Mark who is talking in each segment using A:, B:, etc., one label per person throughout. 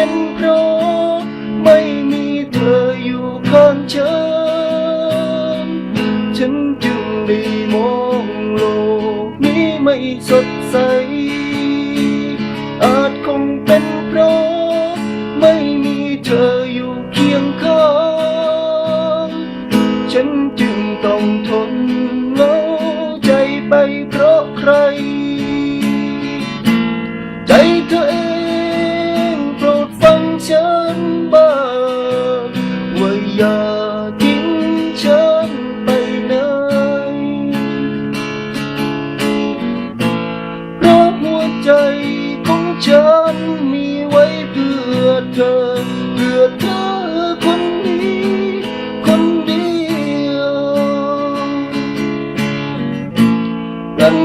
A: เป็นเพราะไม่มีเธออยู่ข้างฉัน ฉันจึงได้มองโลกนี้ไม่สดใส นั้น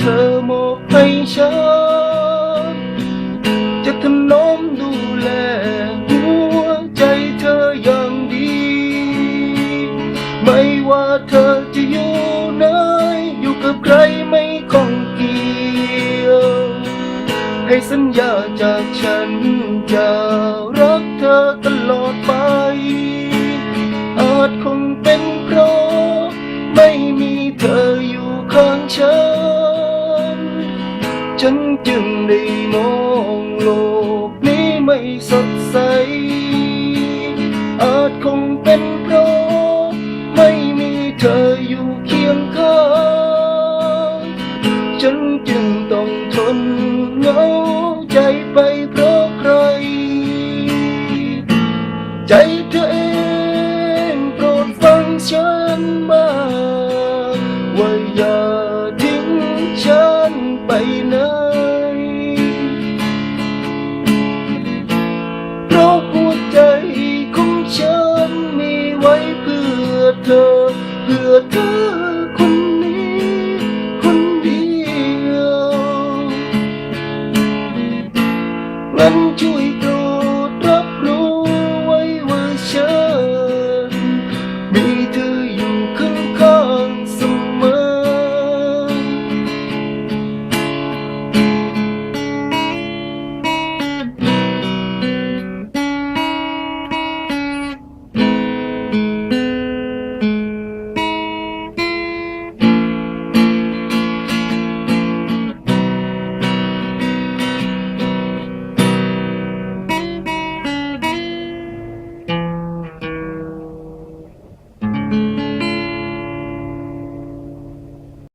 A: เธอมอบให้ฉัน จะถนอมดูแลหัวใจเธออย่างดี ไม่ว่าเธอจะอยู่ไหนอยู่กับใครไม่ข้องเกี่ยว ให้สัญญาจากฉันจะ ได้มองโลกนี้ไม่สดใส อาจคงเป็นเพราะไม่มีเธออยู่เคียงข้างฉันจึงต้องทนเหงาใจไป